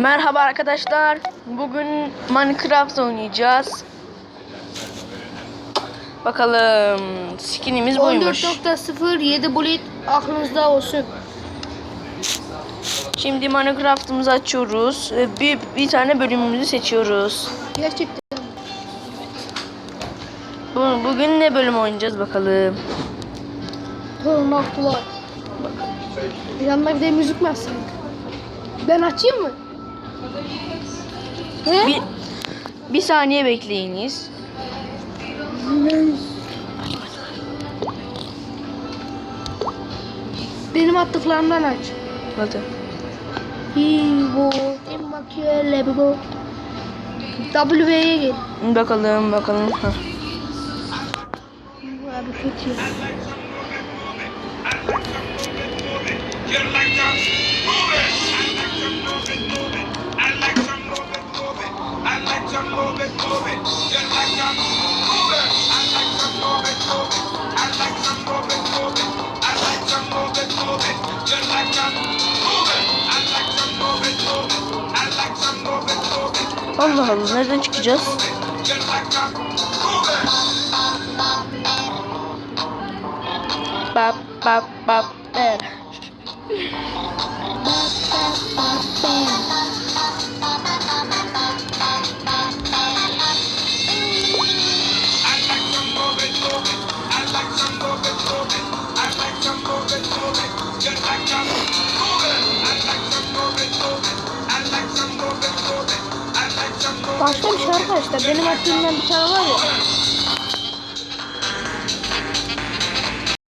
Merhaba arkadaşlar. Bugün Minecraft oynayacağız. Bakalım skinimiz buymuş. 14.07 bulit aklınızda olsun. Şimdi Minecraft'ımızı açıyoruz. Ve Bir, bir tane bölümümüzü seçiyoruz. Gerçekten. Bu, bugün ne bölüm oynayacağız bakalım. Tırnaklılar. Yanına bir de müzik mi? Ben açayım mı? He? Bir, bir saniye bekleyiniz. Benim attıklarımdan aç. Hadi. Vivo, Immaculate Vivo. W'ye gel. Bakalım bakalım. Hah. Abi kötü. You like to Allah Allah nereden çıkacağız? Like to move it. Bap bap bap. Evet. Bir şey arkadaşlar. Benim attığımdan bir tane var ya.